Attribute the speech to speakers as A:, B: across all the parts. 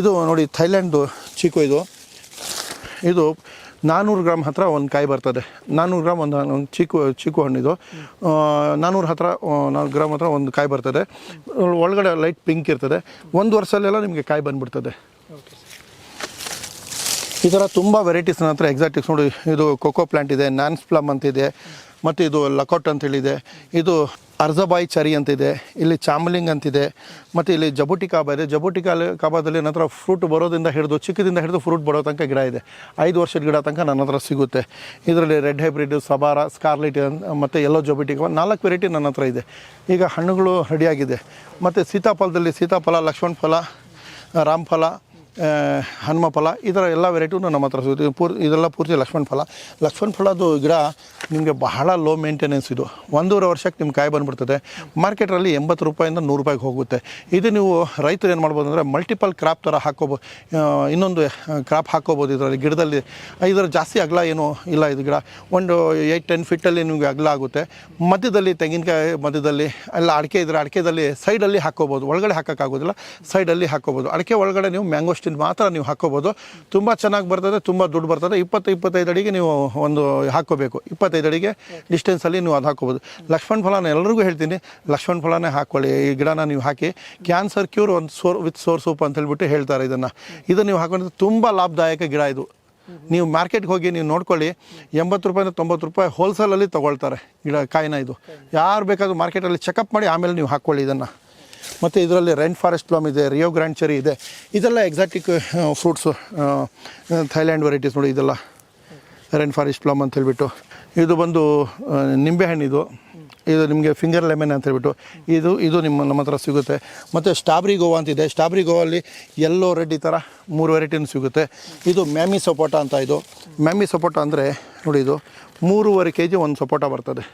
A: ಇದು ನೋಡಿ ಥೈಲ್ಯಾಂಡ್ದು ಚಿಕ್ಕು ಇದು. ಇದು ನಾನ್ನೂರು ಗ್ರಾಮ್ ಹತ್ರ ಒಂದು ಕಾಯಿ ಬರ್ತದೆ. ನಾನ್ನೂರು ಗ್ರಾಮ್ ಒಂದು ಒಂದು ಚಿಕ್ಕು ಚೀಕು ಹಣ್ಣಿದು ನಾನ್ನೂರು ಹತ್ರ ನಾಲ್ಕು ಗ್ರಾಮ್ ಹತ್ರ ಒಂದು ಕಾಯಿ ಬರ್ತದೆ. ಒಳಗಡೆ ಲೈಟ್ ಪಿಂಕ್ ಇರ್ತದೆ. ಒಂದು ವರ್ಷಲ್ಲೆಲ್ಲ ನಿಮಗೆ ಕಾಯಿ ಬಂದ್ಬಿಡ್ತದೆ. ಈ ಥರ ತುಂಬ ವೆರೈಟೀಸ್ ನನ್ನ ಹತ್ರ ಎಕ್ಸಾಟಿಕ್ಸ್ ನೋಡಿ, ಇದು ಕೊಕೋ ಪ್ಲಾಂಟ್ ಇದೆ ನ್ಯಾನ್ಸ್ ಪ್ಲಮ್ ಅಂತಿದೆ ಮತ್ತು ಇದು ಲಕೋಟ್ ಅಂತೇಳಿದೆ ಇದು ಅರ್ಜಬಾಯಿ ಚರಿ ಅಂತಿದೆ ಇಲ್ಲಿ ಚಾಮಲಿಂಗ್ ಅಂತಿದೆ ಮತ್ತು ಇಲ್ಲಿ ಜಬುಟಿ ಕಾಬಾ ಇದೆ. ಜಬುಟಿ ಕಾಲ ಕಾಬಾದಲ್ಲಿ ನನ್ನ ಹತ್ರ ಫ್ರೂಟ್ ಬರೋದ್ರಿಂದ ಹಿಡಿದು, ಚಿಕ್ಕದಿಂದ ಹಿಡಿದು ಫ್ರೂಟ್ ಬರೋ ತನಕ ಗಿಡ ಇದೆ. ಐದು ವರ್ಷದ ಗಿಡ ತನಕ ನನ್ನ ಹತ್ರ ಸಿಗುತ್ತೆ. ಇದರಲ್ಲಿ ರೆಡ್ ಹೈಬ್ರಿಡ್ ಸಬಾರ ಸ್ಕಾರ್ಲೆಟ್ ಮತ್ತು ಎಲ್ಲೋ ಜೊಬಿಟಿ ಕಾಬಾ ನಾಲ್ಕು ವೆರೈಟಿ ನನ್ನ ಹತ್ರ ಇದೆ. ಈಗ ಹಣ್ಣುಗಳು ರೆಡಿಯಾಗಿದೆ ಮತ್ತು ಸೀತಾಫಲದಲ್ಲಿ ಸೀತಾಫಲ, ಲಕ್ಷ್ಮಣ ಫಲ, ರಾಮಫಲ ಹನುಮ ಫಲ, ಈ ಥರ ಎಲ್ಲ ವೆರೈಟಿನೂ ನಮ್ಮ ಹತ್ರ ಸಿಗುತ್ತೆ. ಪೂರ್, ಇದೆಲ್ಲ ಪೂರ್ತಿ ಲಕ್ಷ್ಮಣ ಫಲ. ಲಕ್ಷ್ಮಣ ಫಲದ್ದು ಗಿಡ ನಿಮಗೆ ಬಹಳ ಲೋ ಮೇಂಟೆನೆನ್ಸ್ ಇದು. ಒಂದೂವರೆ ವರ್ಷಕ್ಕೆ ನಿಮ್ಮ ಕಾಯಿ ಬಂದುಬಿಡ್ತದೆ. ಮಾರ್ಕೆಟಲ್ಲಿ ಎಂಬತ್ತು ರೂಪಾಯಿಂದ ನೂರು ರೂಪಾಯಿಗೆ ಹೋಗುತ್ತೆ. ಇದು ನೀವು ರೈತರು ಏನು ಮಾಡ್ಬೋದು ಅಂದರೆ ಮಲ್ಟಿಪಲ್ ಕ್ರಾಪ್ ಥರ ಹಾಕೋಬೋದು ಇನ್ನೊಂದು ಕ್ರಾಪ್ ಹಾಕೋಬೋದು ಇದರಲ್ಲಿ, ಗಿಡದಲ್ಲಿ. ಇದರ ಜಾಸ್ತಿ ಅಗಲ ಏನು ಇಲ್ಲ ಇದು ಗಿಡ. ಒಂದು ಏಯ್ಟ್ ಟೆನ್ ಫೀಟಲ್ಲಿ ನಿಮಗೆ ಅಗಲ ಆಗುತ್ತೆ. ಮಧ್ಯದಲ್ಲಿ, ತೆಂಗಿನಕಾಯಿ ಮಧ್ಯದಲ್ಲಿ, ಎಲ್ಲ ಅಡಿಕೆ ಇದ್ರೆ ಅಡಿಕೆದಲ್ಲಿ ಸೈಡಲ್ಲಿ ಹಾಕೋಬೋದು ಒಳಗಡೆ ಹಾಕೋಕ್ಕಾಗೋದಿಲ್ಲ ಸೈಡಲ್ಲಿ ಹಾಕೋಬೋದು ಅಡಿಕೆ ಒಳಗಡೆ ನೀವು ಮ್ಯಾಂಗೋಸ್ಟಿನ್ ಮಾತ್ರ ನೀವು ಹಾಕೋಬೋದು ತುಂಬ ಚೆನ್ನಾಗಿ ಬರ್ತದೆ, ತುಂಬ ದುಡ್ಡು ಬರ್ತದೆ. ಇಪ್ಪತ್ತು, ಇಪ್ಪತ್ತೈದು ಅಡಿಗೆ ನೀವು ಒಂದು ಹಾಕೋಬೇಕು ಇಪ್ಪತ್ತೈದು ಅಡಿಗೆ ಡಿಸ್ಟೆನ್ಸಲ್ಲಿ ನೀವು ಅದು ಹಾಕೋಬೋದು ಲಕ್ಷ್ಮಣ ಫಲನ ಎಲ್ಲರಿಗೂ ಹೇಳ್ತೀನಿ. ಲಕ್ಷ್ಮಣ ಫಲನೇ ಹಾಕ್ಕೊಳ್ಳಿ. ಈ ಗಿಡನ ನೀವು ಹಾಕಿ ಕ್ಯಾನ್ಸರ್ ಕ್ಯೂರ್ ಒಂದು ಸೋರ್, ವಿತ್ ಸೋರ್ ಸೂಪ್ ಅಂತ ಹೇಳ್ಬಿಟ್ಟು ಹೇಳ್ತಾರೆ ಇದನ್ನು. ಇದು ನೀವು ಹಾಕೊಂಡ್ರೆ ತುಂಬ ಲಾಭದಾಯಕ ಗಿಡ ಇದು. ನೀವು ಮಾರ್ಕೆಟ್ಗೆ ಹೋಗಿ ನೀವು ನೋಡ್ಕೊಳ್ಳಿ, ಎಂಬತ್ತು ರೂಪಾಯಿಂದ ತೊಂಬತ್ತು ರೂಪಾಯಿ ಹೋಲ್ಸೇಲಲ್ಲಿ ತೊಗೊಳ್ತಾರೆ ಗಿಡ, ಕಾಯಿನ ಇದು. ಯಾರು ಬೇಕಾದರೂ ಮಾರ್ಕೆಟಲ್ಲಿ ಚೆಕಪ್ ಮಾಡಿ ಆಮೇಲೆ ನೀವು ಹಾಕ್ಕೊಳ್ಳಿ ಇದನ್ನು. ಮತ್ತು ಇದರಲ್ಲಿ ರೈನ್ ಫಾರೆಸ್ಟ್ ಪ್ಲಮ್ ಇದೆ ರಿಯೋ ಗ್ರ್ಯಾಂಡ್ ಚೆರಿ ಇದೆ. ಇದೆಲ್ಲ ಎಕ್ಸಾಟಿಕ್ ಫ್ರೂಟ್ಸು ಥೈಲ್ಯಾಂಡ್ ವೆರೈಟೀಸ್ ನೋಡಿ ಇದೆಲ್ಲ ರೈನ್ ಫಾರೆಸ್ಟ್ ಪ್ಲಮ್ ಅಂತ ಹೇಳ್ಬಿಟ್ಟು. ಇದು ಬಂದು ನಿಂಬೆಹಣ್ಣಿದು ನಿಂಬೆಹಣ್ಣು ಇದು. ಇದು ನಿಮಗೆ ಫಿಂಗರ್ ಲೆಮನ್ ಅಂತ ಹೇಳ್ಬಿಟ್ಟು. ಇದು ಇದು ನಿಮ್ಮ, ನಮ್ಮ ಹತ್ರ ಸಿಗುತ್ತೆ. ಮತ್ತು ಸ್ಟಾಬ್ರಿ ಗೋವಾ ಅಂತಿದೆ ಸ್ಟಾಬ್ರಿ ಗೋವಲ್ಲಿ ಎಲ್ಲೋ ರೆಡ್ ಈ ಥರ ಮೂರು ವೆರೈಟಿನೂ ಸಿಗುತ್ತೆ. ಇದು ಮ್ಯಾಮಿ ಸಪೋಟ ಅಂತ ಇದು. ಮ್ಯಾಮಿ ಸಪೋಟ ಅಂದರೆ, ನೋಡಿ ಇದು, ಮೂರುವರೆ ಕೆ ಜಿ ಒಂದು ಸಪೋಟ ಬರ್ತದೆ.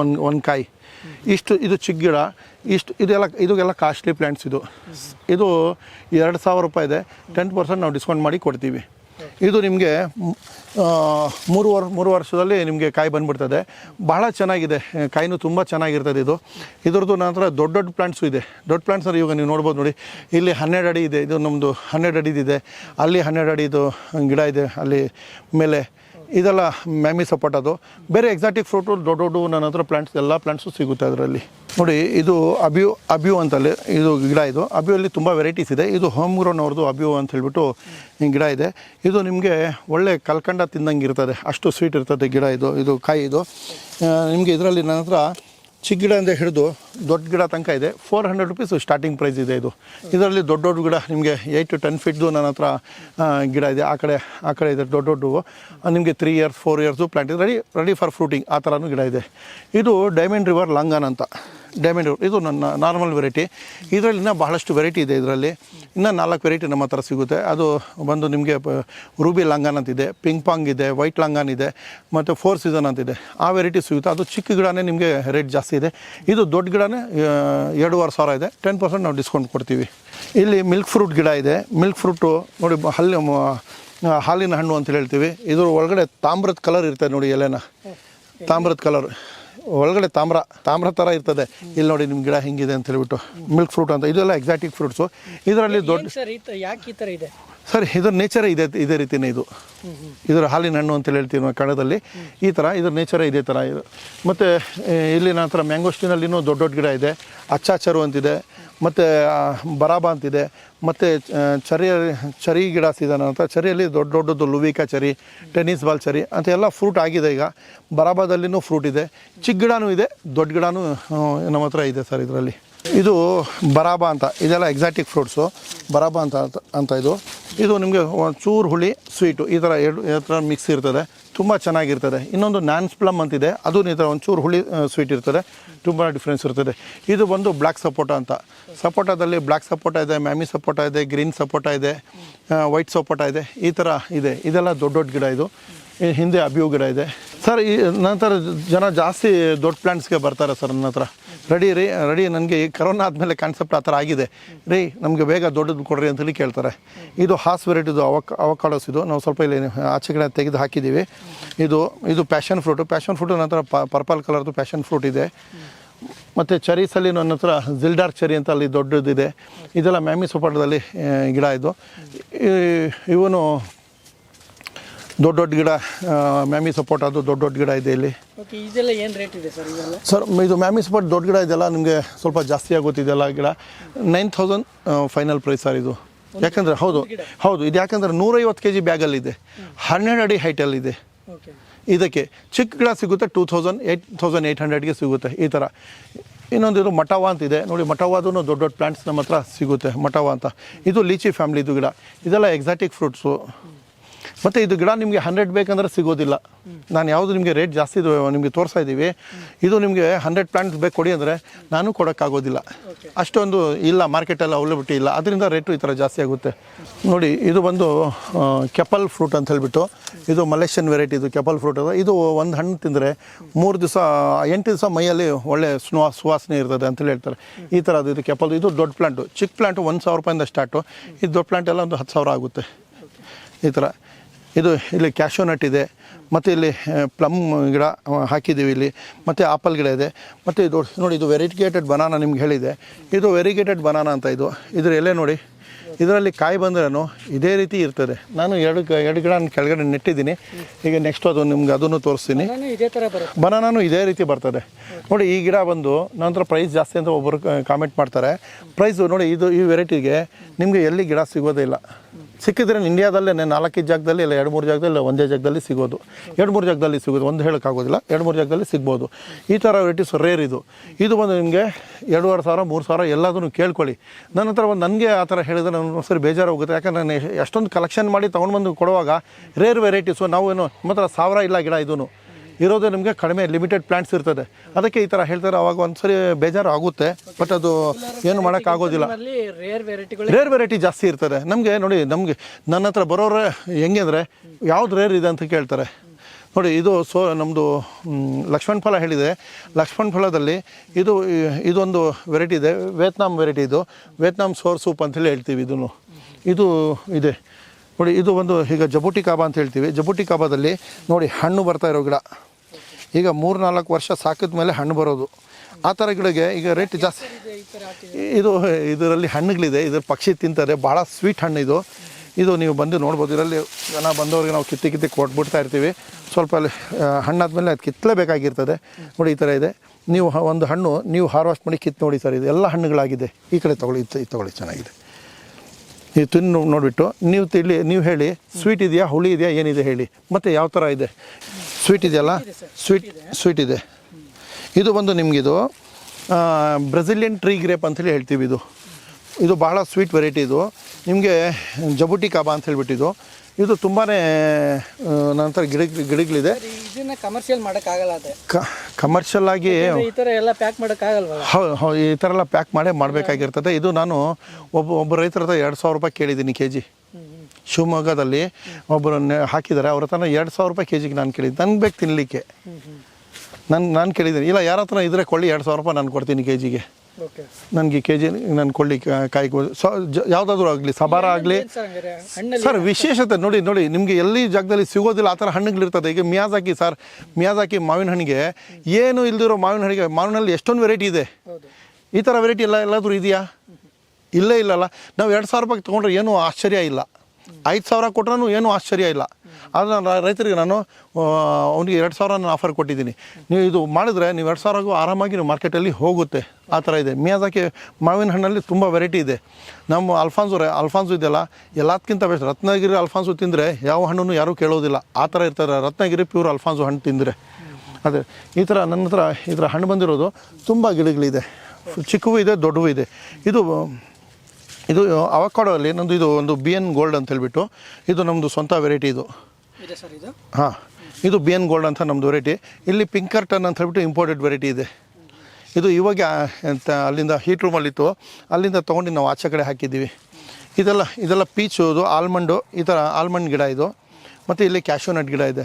A: ಒಂದು ಒಂದು ಕಾಯಿ. ಇಷ್ಟು ಇದು ಚಿಕ್ಕ ಗಿಡ, ಇಷ್ಟು ಇದೆಲ್ಲ ಇದಕ್ಕೆಲ್ಲ ಕಾಸ್ಟ್ಲಿ ಪ್ಲ್ಯಾಂಟ್ಸ್ ಇದು. ಇದು ಎರಡು ಸಾವಿರ ರೂಪಾಯಿ ಇದೆ. ಟೆನ್ ಪರ್ಸೆಂಟ್ ನಾವು ಡಿಸ್ಕೌಂಟ್ ಮಾಡಿ ಕೊಡ್ತೀವಿ. ಇದು ನಿಮಗೆ ಮೂರು ವರ್, ಮೂರು ವರ್ಷದಲ್ಲಿ ನಿಮಗೆ ಕಾಯಿ ಬಂದುಬಿಡ್ತದೆ. ಬಹಳ ಚೆನ್ನಾಗಿದೆ. ಕಾಯಿನೂ ತುಂಬ ಚೆನ್ನಾಗಿರ್ತದೆ ಇದು. ಇದ್ರದ್ದು ನಂತರ ದೊಡ್ಡ ದೊಡ್ಡ ಪ್ಲ್ಯಾಂಟ್ಸು ಇದೆ. ದೊಡ್ಡ ಪ್ಲಾಂಟ್ಸ್ ಇವಾಗ ನೀವು ನೋಡ್ಬೋದು ನೋಡಿ. ಇಲ್ಲಿ ಹನ್ನೆರಡು ಅಡಿ ಇದೆ. ಇದು ನಮ್ಮದು ಹನ್ನೆರಡು ಅಡಿದಿದೆ. ಅಲ್ಲಿ ಹನ್ನೆರಡು ಅಡಿದು ಗಿಡ ಇದೆ. ಅಲ್ಲಿ ಮೇಲೆ ಇದೆಲ್ಲ ಮ್ಯಾಮಿ ಸಪೋರ್ಟ್ ಅದು. ಬೇರೆ ಎಕ್ಸಾಟಿಕ್ ಫ್ರೂಟು ದೊಡ್ಡ ದೊಡ್ಡ ನನ್ನ ಹತ್ರ ಪ್ಲಾಂಟ್ಸ್ ಎಲ್ಲ ಪ್ಲಾಂಟ್ಸು ಸಿಗುತ್ತೆ ಅದರಲ್ಲಿ. ನೋಡಿ, ಇದು ಅಬ್ಯೂ ಅಬ್ಯೂ ಅಂತಲ್ಲಿ ಇದು ಗಿಡ ಇದು. ಅಬ್ಯೂಯಲ್ಲಿ ತುಂಬ ವೆರೈಟೀಸ್ ಇದೆ. ಇದು ಹೋಮ್ ಗ್ರೋನ್ ಅವ್ರದ್ದು ಅಬ್ಯೂ ಅಂತ ಹೇಳ್ಬಿಟ್ಟು ಗಿಡ ಇದೆ. ಇದು ನಿಮಗೆ ಒಳ್ಳೆ ಕಲ್ಕಂಡ ತಿಂದಂಗೆ ಇರ್ತದೆ. ಅಷ್ಟು ಸ್ವೀಟ್ ಇರ್ತದೆ ಗಿಡ ಇದು ಇದು ಕಾಯಿ ಇದು. ನಿಮಗೆ ಇದರಲ್ಲಿ ನನ್ನ ಹತ್ರ ಚಿಕ್ಕ ಗಿಡ ಅಂತ ಹಿಡಿದು ದೊಡ್ಡ ಗಿಡ ತನಕ ಇದೆ. Four hundred rupees starting price ಇದೆ ಇದು. ಇದರಲ್ಲಿ ದೊಡ್ಡ ದೊಡ್ಡ ಗಿಡ, ನಿಮಗೆ ಏಯ್ಟ್ ಟು ಟೆನ್ ಫೀಟ್ದು ನನ್ನ ಹತ್ರ ಗಿಡ ಇದೆ. ಆ ಕಡೆ ಆ ಕಡೆ ಇದೆ ದೊಡ್ಡ ದೊಡ್ಡವು ನಿಮಗೆ three years four years plant ಇದೆ ರೆಡಿ ರೆಡಿ ಫಾರ್ ಫ್ರೂಟಿಂಗ್ ಆ ಥರನೂ ಗಿಡ ಇದೆ. ಇದು ಡೈಮಂಡ್ ರಿವರ್ ಲಂಗನ್ ಅಂತ. ಡೈಮಂಡ್ ಇದು ನನ್ನ ನಾರ್ಮಲ್ ವೆರೈಟಿ ಇದರಲ್ಲಿ ಇನ್ನೂ ಬಹಳಷ್ಟು ವೆರೈಟಿ ಇದೆ ಇದರಲ್ಲಿ. ಇನ್ನೂ ನಾಲ್ಕು ವೆರೈಟಿ ನಮ್ಮ ಹತ್ರ ಸಿಗುತ್ತೆ. ಅದು ಬಂದು ನಿಮಗೆ ರೂಬಿ ಲಂಗನ್ ಅಂತಿದೆ ಪಿಂಗ್ ಪಾಂಗ್ ಇದೆ ವೈಟ್ ಲಂಗನ್ ಇದೆ ಮತ್ತು ಫೋರ್ ಸೀಸನ್ ಅಂತಿದೆ. ಆ ವೆರೈಟಿ ಸಿಗುತ್ತೆ. ಅದು ಚಿಕ್ಕ ಗಿಡನೇ ನಿಮಗೆ ರೇಟ್ ಜಾಸ್ತಿ ಇದೆ. ಇದು ದೊಡ್ಡ ಗಿಡನೇ ಎರಡೂವರೆ ಸಾವಿರ ಇದೆ. ಟೆನ್ ಪರ್ಸೆಂಟ್ ನಾವು ಡಿಸ್ಕೌಂಟ್ ಕೊಡ್ತೀವಿ. ಇಲ್ಲಿ ಮಿಲ್ಕ್ ಫ್ರೂಟ್ ಗಿಡ ಇದೆ. ಮಿಲ್ಕ್ ಫ್ರೂಟು ನೋಡಿ ಹಲ್ಲಿ ಹಾಲಿನ ಹಣ್ಣು ಅಂತ ಹೇಳ್ತೀವಿ. ಇದ್ರ ಒಳಗಡೆ ತಾಮ್ರದ ಕಲರ್ ಇರ್ತದೆ ನೋಡಿ ಎಲೆನ. ತಾಮ್ರದ ಕಲರ್ ಒಳಗಡೆ ತಾಮ್ರ ತಾಮ್ರ ಥರ ಇರ್ತದೆ. ಇಲ್ಲಿ ನೋಡಿ ನಿಮ್ಮ ಗಿಡ ಹಿಂಗಿದೆ ಅಂತ ಹೇಳ್ಬಿಟ್ಟು ಮಿಲ್ಕ್ ಫ್ರೂಟ್ ಅಂತ ಇದೆಲ್ಲ ಎಕ್ಸಾಟಿಕ್ ಫ್ರೂಟ್ಸು ಇದರಲ್ಲಿ ದೊಡ್ಡ
B: ಯಾಕೆ ಈ ಥರ ಇದೆ?
A: ಸರ್ ಇದ್ರ ನೇಚರೇ ಇದೆ ಇದೇ ರೀತಿಯೇ ಇದು. ಇದರ ಹಾಲಿನ ಹಣ್ಣು ಅಂತ ಹೇಳ್ತೀವಿ ನಾವು ಕನ್ನಡದಲ್ಲಿ. ಈ ಥರ ಇದ್ರ ನೇಚರೇ ಇದೇ ಥರ ಇದು. ಮತ್ತು ಇಲ್ಲಿ ನಂತರ ಮ್ಯಾಂಗೋಸ್ಟಿನಲ್ಲಿನೂ ದೊಡ್ಡ ದೊಡ್ಡ ಗಿಡ ಇದೆ. ಅಚ್ಚಾಚರು ಅಂತಿದೆ. ಮತ್ತು ಬರಾಬಾ ಅಂತಿದೆ. ಮತ್ತು ಚರಿ ಚರಿ ಗಿಡ ಸೀಸನ್ ಅಂತ, ಚರಿಯಲ್ಲಿ ದೊಡ್ಡ ದೊಡ್ಡದು ಲುವಿಕಾ ಚರಿ, ಟೆನ್ನಿಸ್ ಬಾಲ್ ಚರಿ, ಅಂತ ಎಲ್ಲ ಫ್ರೂಟ್ ಆಗಿದೆ ಈಗ. ಬರಾಬಾದಲ್ಲಿನೂ ಫ್ರೂಟ್ ಇದೆ. ಚಿಕ್ಕ ಗಿಡನೂ ಇದೆ, ದೊಡ್ಡ ಗಿಡನೂ ನಮ್ಮ ಹತ್ರ ಇದೆ ಸರ್ ಇದರಲ್ಲಿ. ಇದು ಬರಾಬಾ ಅಂತ, ಇದೆಲ್ಲ ಎಕ್ಸಾಟಿಕ್ ಫ್ರೂಟ್ಸು ಬರಾಬಾ ಅಂತ ಅಂತ ಇದು. ಇದು ನಿಮಗೆ ಚೂರು ಹುಳಿ ಸ್ವೀಟು ಈ ಥರ ಎರಡು ಥರ ಮಿಕ್ಸ್ ಇರ್ತದೆ. ತುಂಬ ಚೆನ್ನಾಗಿರ್ತದೆ. ಇನ್ನೊಂದು ನ್ಯಾನ್ಸ್ ಪ್ಲಮ್ ಅಂತಿದೆ. ಅದು ಈ ಥರ ಒಂಚೂರು ಹುಳಿ ಸ್ವೀಟ್ ಇರ್ತದೆ. ತುಂಬ ಡಿಫ್ರೆನ್ಸ್ ಇರ್ತದೆ. ಇದು ಬಂದು ಬ್ಲ್ಯಾಕ್ ಸಪೋಟ ಅಂತ. ಸಪೋಟದಲ್ಲಿ ಬ್ಲ್ಯಾಕ್ ಸಪೋಟ ಇದೆ, ಮ್ಯಾಮಿ ಸಪೋಟ ಇದೆ ಗ್ರೀನ್ ಸಪೋಟ ಇದೆ ವೈಟ್ ಸಪೋಟ ಇದೆ. ಈ ಥರ ಇದೆ. ಇದೆಲ್ಲ ದೊಡ್ಡ ದೊಡ್ಡ ಗಿಡ ಇದು. ಹಿಂದೆ ಅಬ್ಯೂ ಗಿಡ ಇದೆ. ಸರ್, ಈ ನಂತರ ಜನ ಜಾಸ್ತಿ ದೊಡ್ಡ ಪ್ಲ್ಯಾಂಟ್ಸ್ಗೆ ಬರ್ತಾರೆ ಸರ್ ನನ್ನ ಹತ್ರ. ರೆಡಿ, ರೀ, ರೆಡಿ, ನನಗೆ ಈ ಕರೋನಾ ಆದಮೇಲೆ ಕಾನ್ಸೆಪ್ಟ್ ಆ ಥರ ಆಗಿದೆ. ರೀ, ನಮಗೆ ಬೇಗ ದೊಡ್ಡದು ಕೊಡ್ರಿ ಅಂತೇಳಿ ಕೇಳ್ತಾರೆ. ಇದು ಹಾಸ್ ವೆರೈಟಿದು ಅವಕ್, ಅವಕಾಡೋಸ್ ಇದು. ನಾವು ಸ್ವಲ್ಪ ಇಲ್ಲಿ ಆಚೆ ಕಡೆ ತೆಗೆದು ಹಾಕಿದ್ದೀವಿ. ಇದು ಇದು ಪ್ಯಾಷನ್ ಫ್ರೂಟು. ಪ್ಯಾಷನ್ ಫ್ರೂಟ್ ನಂತರ ಪರ್ಪಲ್ ಕಲರ್ದು ಪ್ಯಾಷನ್ ಫ್ರೂಟ್ ಇದೆ. ಮತ್ತು ಚರೀಸಲ್ಲಿ ನನ್ನ ಹತ್ರ ಜಿಲ್ಡಾರ್ ಚರಿ ಅಂತ ಅಲ್ಲಿ ದೊಡ್ಡದಿದೆ. ಇದೆಲ್ಲ ಮ್ಯಾಮಿ ಸೊಪಾಟದಲ್ಲಿ ಗಿಡ ಇದು. ಇವನು ದೊಡ್ಡ ದೊಡ್ಡ ಗಿಡ ಮ್ಯಾಮಿ ಸಪೋರ್ಟ್ ಅದು ದೊಡ್ಡ ದೊಡ್ಡ ಗಿಡ ಇದೆ ಇಲ್ಲಿ.
B: ಓಕೆ ಇದೆಲ್ಲ ಏನು ರೇಟ್ ಇದೆ ಸರ್
A: ಸರ್ ಇದು ಮ್ಯಾಮಿ ಸಪೋರ್ಟ್ ದೊಡ್ಡ ಗಿಡ ಇದೆಲ್ಲ ನಿಮಗೆ ಸ್ವಲ್ಪ ಜಾಸ್ತಿ ಆಗುತ್ತಿದೆಲ್ಲ ಗಿಡ. Nine thousand final price sir ಇದು. ಯಾಕಂದರೆ ಹೌದು ಹೌದು ಇದು ಯಾಕಂದರೆ ನೂರೈವತ್ತು ಕೆ ಜಿ ಬ್ಯಾಗಲ್ಲಿದೆ ಹನ್ನೆರಡು ಅಡಿ ಹೈಟಲ್ಲಿದೆ ಇದಕ್ಕೆ ಚಿಕ್ಕ ಗಿಡ ಸಿಗುತ್ತೆ two thousand eight thousand eight ಹಂಡ್ರೆಡ್ಗೆ ಸಿಗುತ್ತೆ ಈ ಥರ ಇನ್ನೊಂದು ಇದು ಅಂತ ಅಂತಿದೆ ನೋಡಿ ಮಟವಾದೂ ದೊಡ್ಡ ದೊಡ್ಡ ಪ್ಲ್ಯಾಂಟ್ಸ್ ನಮ್ಮ ಹತ್ರ ಸಿಗುತ್ತೆ ಮಟವ ಅಂತ. ಇದು ಲೀಚಿ ಫ್ಯಾಮಿಲಿದು ಗಿಡ. ಇದೆಲ್ಲ ಎಕ್ಸಾಟಿಕ್ ಫ್ರೂಟ್ಸು ಮತ್ತು ಇದು ಗಿಡ ನಿಮಗೆ ಹಂಡ್ರೆಡ್ ಬೇಕಂದ್ರೆ ಸಿಗೋದಿಲ್ಲ. ನಾನು ಯಾವುದು ನಿಮಗೆ ರೇಟ್ ಜಾಸ್ತಿ ಇದು ನಿಮಗೆ ತೋರಿಸ್ತಾ ಇದ್ದೀವಿ. ಇದು ನಿಮಗೆ ಹಂಡ್ರೆಡ್ ಪ್ಲಾಂಟ್ಸ್ ಬೇಕು ಕೊಡಿ ಅಂದರೆ ನಾನು ಕೊಡೋಕ್ಕಾಗೋದಿಲ್ಲ. ಅಷ್ಟೊಂದು ಇಲ್ಲ ಮಾರ್ಕೆಟಲ್ಲಿ ಅವೈಲಬಿಲಿಟಿ ಇಲ್ಲ. ಅದರಿಂದ ರೇಟು ಈ ಥರ ಜಾಸ್ತಿ ಆಗುತ್ತೆ. ನೋಡಿ ಇದು ಬಂದು ಕೆಪಲ್ ಫ್ರೂಟ್ ಅಂತ ಹೇಳ್ಬಿಟ್ಟು ಇದು ಮಲೇಷಿಯನ್ ವೆರೈಟಿ ಇದು ಕೆಪಲ್ ಫ್ರೂಟ್ ಅದು. ಇದು ಒಂದು ಹಣ್ಣು ತಿಂದರೆ ಮೂರು ದಿವಸ ಎಂಟು ದಿವಸ ಮೈಯಲ್ಲಿ ಒಳ್ಳೆ ಸ್ನೋ ಸುವಾಸನೆ ಇರ್ತದೆ ಅಂತೇಳಿ ಹೇಳ್ತಾರೆ. ಈ ಥರ ಅದು ಇದು ಕೆಪಲ್ ಇದು ದೊಡ್ಡ ಪ್ಲಾಂಟು ಚಿಕ್ಕ ಪ್ಲಾಂಟು ಒಂದು ಸಾವಿರ ರೂಪಾಯಿಂದ ಸ್ಟಾರ್ಟು ಇದು ದೊಡ್ಡ ಪ್ಲಾಂಟ್ ಎಲ್ಲ ಒಂದು ಹತ್ತು ಸಾವಿರ ಆಗುತ್ತೆ. ಈ ಥರ ಇದು ಇಲ್ಲಿ ಕ್ಯಾಶೋ ನಟ್ ಇದೆ. ಮತ್ತು ಇಲ್ಲಿ ಪ್ಲಮ್ ಗಿಡ ಹಾಕಿದ್ದೀವಿ ಇಲ್ಲಿ. ಮತ್ತು ಆಪಲ್ ಗಿಡ ಇದೆ. ಮತ್ತು ಇದು ನೋಡಿ ಇದು ವೆರಿಗೇಟೆಡ್ ಬನಾನಾ ನಿಮ್ಗೆ ಹೇಳಿದೆ. ಇದು ವೆರಿಗೇಟೆಡ್ ಬನಾನಾ ಅಂತ ಇದು. ಇದ್ರ ಎಲೆ ನೋಡಿ. ಇದರಲ್ಲಿ ಕಾಯಿ ಬಂದ್ರೂ ಇದೇ ರೀತಿ ಇರ್ತದೆ. ನಾನು ಎರಡು ಎರಡು ಗಿಡ ಕೆಳಗಡೆ ನೆಟ್ಟಿದ್ದೀನಿ. ಈಗ ನೆಕ್ಸ್ಟ್ ಅದು ನಿಮ್ಗೆ ಅದನ್ನು ತೋರಿಸ್ತೀನಿ.
B: ಬನಾನೂ ಇದೇ
A: ರೀತಿ ಬರ್ತದೆ. ನೋಡಿ ಈ ಗಿಡ ಬಂದು ನಂತರ ಪ್ರೈಸ್ ಜಾಸ್ತಿ ಅಂತ ಒಬ್ಬರು ಕಾಮೆಂಟ್ ಮಾಡ್ತಾರೆ. ಪ್ರೈಸು ನೋಡಿ ಇದು ಈ ವೆರೈಟಿಗೆ ನಿಮಗೆ ಎಲ್ಲಿ ಗಿಡ ಸಿಗೋದೇ ಇಲ್ಲ. ಸಿಕ್ಕಿದ್ರೆ ಇಂಡಿಯಾದಲ್ಲೇ ನಾಲ್ಕೈದು ಜಾಗದಲ್ಲಿ ಇಲ್ಲ ಎರಡು ಮೂರು ಜಾಗದಲ್ಲಿ ಒಂದೇ ಜಾಗದಲ್ಲಿ ಸಿಗೋದು. ಎರಡು ಮೂರು ಜಾಗದಲ್ಲಿ ಸಿಗೋದು. ಒಂದು ಹೇಳೋಕ್ಕಾಗೋದಿಲ್ಲ. ಎರಡು ಮೂರು ಜಾಗದಲ್ಲಿ ಸಿಗ್ಬೋದು. ಈ ಥರ ವೆರೈಟೀಸ್ ರೇರ್ ಇದು. ಇದು ಬಂದು ನಿಮಗೆ ಎರಡೂವರೆ ಸಾವಿರ, ಮೂರು ಸಾವಿರ ಎಲ್ಲದನ್ನು ಕೇಳ್ಕೊಳ್ಳಿ. ನನ್ನ ಹತ್ರ ಒಂದು ನನಗೆ ಆ ಥರ ಹೇಳಿದ್ರೆ ನನ್ನ ಸರಿ ಬೇಜಾರು ಹೋಗುತ್ತೆ. ಯಾಕಂದ್ರೆ ನಾನು ಎಷ್ಟ್- ಎಷ್ಟೊಂದು ಕಲೆಕ್ಷನ್ ಮಾಡಿ ತೊಗೊಂಡು ಬಂದು ಕೊಡುವಾಗ ರೇರ್ ವೆರೈಟೀಸು ನಾವು ಏನು ನಮ್ಮ ಹತ್ರ ಸಾವಿರ ಇಲ್ಲ ಗಿಡ ಇದೂ ಇರೋದು ನಿಮಗೆ ಕಡಿಮೆ ಲಿಮಿಟೆಡ್ ಪ್ಲಾಂಟ್ಸ್ ಇರ್ತದೆ. ಅದಕ್ಕೆ ಈ ಥರ ಹೇಳ್ತಾರೆ ಅವಾಗ ಒಂದ್ಸರಿ ಬೇಜಾರು ಆಗುತ್ತೆ ಬಟ್ ಅದು ಏನು ಮಾಡೋಕ್ಕಾಗೋದಿಲ್ಲ.
B: ರೇರ್
A: ವೆರೈಟಿ ಜಾಸ್ತಿ ಇರ್ತದೆ. ನಮಗೆ ನೋಡಿ ನಮಗೆ ನನ್ನ ಹತ್ರ ಬರೋರೆ ಹೆಂಗೆ ಅಂದರೆ ಯಾವ್ದು ರೇರ್ ಇದೆ ಅಂತ ಕೇಳ್ತಾರೆ. ನೋಡಿ ಇದು ಸೋ ನಮ್ಮದು ಲಕ್ಷ್ಮಣ್ ಫಲ ಹೇಳಿದೆ. ಲಕ್ಷ್ಮಣ್ ಫಲದಲ್ಲಿ ಇದು ಇದೊಂದು ವೆರೈಟಿ ಇದೆ. ವಿಯತ್ನಾಂ ವೆರೈಟಿ ಇದು. ವಿಯತ್ನಾಂ ಸೋರ್ ಸೂಪ್ ಅಂತೇಳಿ ಹೇಳ್ತೀವಿ ಇದನ್ನು. ಇದು ಇದೆ. ನೋಡಿ ಇದು ಒಂದು ಈಗ ಜಬೂಟಿ ಕಾಬಾ ಅಂತ ಹೇಳ್ತೀವಿ. ಜಬೂಟಿ ಕಾಬಾದಲ್ಲಿ ನೋಡಿ ಹಣ್ಣು ಬರ್ತಾ ಇರೋ ಗಿಡ. ಈಗ ಮೂರು ನಾಲ್ಕು ವರ್ಷ ಸಾಕಿದ ಮೇಲೆ ಹಣ್ಣು ಬರೋದು. ಆ ಥರ ಗಿಡಗೆ ಈಗ ರೇಟ್ ಜಾಸ್ತಿ ಇದು, ಇದರಲ್ಲಿ ಹಣ್ಣುಗಳಿದೆ, ಇದ್ರ ಪಕ್ಷಿ ತಿಂತಾರೆ ಭಾಳ ಸ್ವೀಟ್ ಹಣ್ಣು ಇದು. ಇದು ನೀವು ಬಂದು ನೋಡ್ಬೋದು. ಇದರಲ್ಲಿ ಜನ ಬಂದವ್ರಿಗೆ ನಾವು ಕಿತ್ತಿ ಕಿತ್ತಿ ಕೊಟ್ಬಿಡ್ತಾ ಇರ್ತೀವಿ. ಸ್ವಲ್ಪ ಅಲ್ಲಿ ಹಣ್ಣಾದಮೇಲೆ ಅದು ಕಿತ್ತಲೇಬೇಕಾಗಿರ್ತದೆ. ನೋಡಿ, ಈ ಥರ ಇದೆ. ನೀವು ಒಂದು ಹಣ್ಣು ನೀವು ಹಾರ್ವೆಸ್ಟ್ ಮಾಡಿ ಕಿತ್ತು ನೋಡಿ ಸರ್, ಇದು ಎಲ್ಲ ಹಣ್ಣುಗಳಾಗಿದೆ. ಈ ಕಡೆ ತೊಗೊಳ್ಳಿ ತಗೊಳ್ಳಿ ತೊಗೊಳ್ಳಿ, ಚೆನ್ನಾಗಿದೆ. ನೀವು ತಿನ್ನು ನೋಡಿಬಿಟ್ಟು ನೀವು ತಿಳಿ ನೀವು ಹೇಳಿ ಸ್ವೀಟ್ ಇದೆಯಾ ಹುಳಿ ಇದೆಯಾ ಏನಿದೆ ಹೇಳಿ. ಮತ್ತು ಯಾವ ಥರ ಇದೆ? ಸ್ವೀಟ್ ಇದೆಯಲ್ಲ? ಸ್ವೀಟ್ ಸ್ವೀಟ್ ಇದೆ. ಇದು. ಬಂದು ನಿಮಗಿದು ಬ್ರೆಜಿಲಿಯನ್ ಟ್ರೀ ಗ್ರೇಪ್ ಅಂತೇಳಿ ಹೇಳ್ತೀವಿ ಇದು. ಇದು ಬಹಳ ಸ್ವೀಟ್ ವೆರೈಟಿ ಇದು. ನಿಮಗೆ ಜಬುಟಿ ಕಾಬಾ ಅಂತ ಹೇಳಿಬಿಟ್ಟಿದ್ದು. ಇದು ತುಂಬಾ ನಂತರ ಗಿಡ ಗಿಡಗಳಿದೆ.
B: ಇದನ್ನ ಕಮರ್ಷಿಯಲ್ ಮಾಡೋಕ್ಕಾಗಲ್ಲ ಅದೇ.
A: ಕ ಕಮರ್ಷಿಯಲ್ ಆಗಿ
B: ಈ ಥರ ಎಲ್ಲ ಪ್ಯಾಕ್ ಮಾಡೋಕ್ಕಾಗಲ್ವಲ್ಲ
A: ಹೌದು ಹೌದು ಈ ಥರ ಎಲ್ಲ ಪ್ಯಾಕ್ ಮಾಡೇ ಮಾಡಬೇಕಾಗಿರ್ತದೆ. ಇದು ನಾನು ಒಬ್ಬ ಒಬ್ಬ ರೈತರ ಹತ್ರ ಎರಡು ಸಾವಿರ ರೂಪಾಯಿ ಕೇಳಿದ್ದೀನಿ ಕೆ ಜಿ ಶಿವಮೊಗ್ಗದಲ್ಲಿ ಒಬ್ಬರು ಹಾಕಿದ್ದಾರೆ. ಅವ್ರ ಹತ್ರ ಎರಡು ಸಾವಿರ ರೂಪಾಯಿ ಕೆ ಜಿಗೆ ನಾನು ಕೇಳಿದ್ದೆ ನನಗೆ ಬೇಕು ತಿನ್ನಲಿಕ್ಕೆ ನಾನು ನಾನು ಕೇಳಿದ್ದೀನಿ. ಇಲ್ಲ ಯಾರ ಹತ್ರ ಇದ್ರೆ ಕೊಳ್ಳಿ ಎರಡು ಸಾವಿರ ರೂಪಾಯಿ ನಾನು ಕೊಡ್ತೀನಿ ಕೆ ಜಿಗೆ ನನಗೆ ಕೆ ಜಿ ನಾನು ಕೊಳ್ಳಿ ಕಾಯಿ ಸೊ ಯಾವುದಾದ್ರೂ ಆಗಲಿ ಸಬಾರ ಆಗಲಿ.
B: ಸರ್ ಹಣ್ಣಲ್ಲಿ
A: ವಿಶೇಷತೆ ನೋಡಿ ನೋಡಿ ನಿಮಗೆ ಎಲ್ಲಿ ಜಾಗದಲ್ಲಿ ಸಿಗೋದಿಲ್ಲ ಆ ಥರ ಹಣ್ಣುಗಳಿರ್ತದೆ. ಈಗ ಮಿಯಾಜಾಕಿ ಸರ್ ಮಿಯಾಜಾಕಿ ಮಾವಿನ ಹಣ್ಣಿಗೆ ಏನು ಇಲ್ದಿರೋ ಮಾವಿನ ಹಣ್ಣಿಗೆ ಮಾವಿನಲ್ಲಿ ಎಷ್ಟೊಂದು ವೆರೈಟಿ ಇದೆ. ಈ ಥರ ವೆರೈಟಿ ಎಲ್ಲ ಎಲ್ಲಾದರೂ ಇದೆಯಾ? ಇಲ್ಲೇ ಇಲ್ಲಲ್ಲ. ನಾವು ಎರಡು ಸಾವಿರ ರೂಪಾಯಿ ತೊಗೊಂಡ್ರೆ ಏನೂ ಆಶ್ಚರ್ಯ ಇಲ್ಲ. ಐದು ಸಾವಿರ ಕೊಟ್ಟರೂ ಏನೂ ಆಶ್ಚರ್ಯ ಇಲ್ಲ. ಆದರೆ ನಾನು ರೈತರಿಗೆ ನಾನು ಅವನಿಗೆ ಎರಡು ಸಾವಿರ ನಾನು ಆಫರ್ ಕೊಟ್ಟಿದ್ದೀನಿ. ನೀವು ಇದು ಮಾಡಿದ್ರೆ ನೀವು ಎರಡು ಸಾವಿರಗೂ ಆರಾಮಾಗಿ ನೀವು ಮಾರ್ಕೆಟಲ್ಲಿ ಹೋಗುತ್ತೆ. ಆ ಥರ ಇದೆ. ಮಿಯಾಜಾಕಿ ಮಾವಿನ ಹಣ್ಣಲ್ಲಿ ತುಂಬ ವೆರೈಟಿ ಇದೆ. ನಮ್ಮ ಅಲ್ಫಾನ್ಸು ಅಲ್ಫಾನ್ಸು ಇದೆಯಲ್ಲ ಎಲ್ಲದಕ್ಕಿಂತ ಬೆಸ್ಟ್ ರತ್ನಗಿರಿ ಅಲ್ಫಾನ್ಸು ತಿಂದರೆ ಯಾವ ಹಣ್ಣನ್ನು ಯಾರೂ ಕೇಳೋದಿಲ್ಲ. ಆ ಥರ ಇರ್ತಾರೆ. ರತ್ನಗಿರಿ ಪ್ಯೂರ್ ಅಲ್ಫಾನ್ಸು ಹಣ್ಣು ತಿಂದರೆ. ಅದೇ, ಈ ಥರ ನನ್ನ ಹತ್ರ ಈ ಥರ ಹಣ್ಣು ಬಂದಿರೋದು ತುಂಬ ಗಿಡಗಳಿದೆ ಚಿಕ್ಕವೂ ಇದೆ, ದೊಡ್ಡವೂ ಇದೆ. ಇದು ಇದು ಅವಕಾಡೋಲ್ಲಿ ನಂದು ಇದು ಒಂದು ಬಿ ಎನ್ ಗೋಲ್ಡ್ ಅಂತ ಹೇಳ್ಬಿಟ್ಟು ಇದು ನಮ್ಮದು ಸ್ವಂತ ವೆರೈಟಿ ಇದು. ಹಾಂ ಇದು ಬಿ ಎನ್ ಗೋಲ್ಡ್ ಅಂತ ನಮ್ಮದು ವೆರೈಟಿ ಇಲ್ಲಿ ಪಿಂಕರ್ಟನ್ ಅಂತ ಹೇಳ್ಬಿಟ್ಟು ಇಂಪೋರ್ಟೆಡ್ ವೆರೈಟಿ ಇದೆ. ಇದು ಇವಾಗ ಅಂತ ಅಲ್ಲಿಂದ ಹೀಟ್ ರೂಮಲ್ಲಿತ್ತು ಅಲ್ಲಿಂದ ತೊಗೊಂಡು ನಾವು ಆಚೆ ಕಡೆ ಹಾಕಿದ್ದೀವಿ. ಇದೆಲ್ಲ ಇದೆಲ್ಲ ಪೀಚು ಇದು ಆಲ್ಮಂಡು ಈ ಥರ ಆಲ್ಮಂಡ್ ಗಿಡ ಇದು. ಮತ್ತು ಇಲ್ಲಿ ಕ್ಯಾಶ್ಯೂನಟ್ ನಟ್ ಗಿಡ ಇದೆ.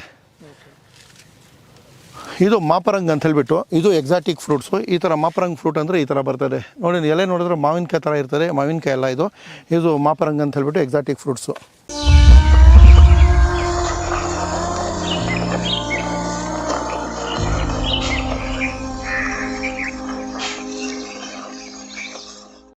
A: ಇದು ಮಾಪರಂಗ್ ಅಂತ ಹೇಳ್ಬಿಟ್ಟು, ಇದು ಎಕ್ಸಾಟಿಕ್ ಫ್ರೂಟ್ಸು ಈ ಥರ ಮಾಪರಂಗ್ ಫ್ರೂಟ್ ಅಂದರೆ ಈ ಥರ ಬರ್ತದೆ. ನೋಡಿ ಎಲೆ ನೋಡಿದ್ರೆ ಮಾವಿನಕಾಯಿ ಥರ ಇರ್ತದೆ, ಮಾವಿನಕಾಯಿ ಎಲ್ಲ ಇದು. ಇದು ಮಾಪರಂಗ್ ಅಂತ ಹೇಳ್ಬಿಟ್ಟು ಎಕ್ಸಾಟಿಕ್ ಫ್ರೂಟ್ಸು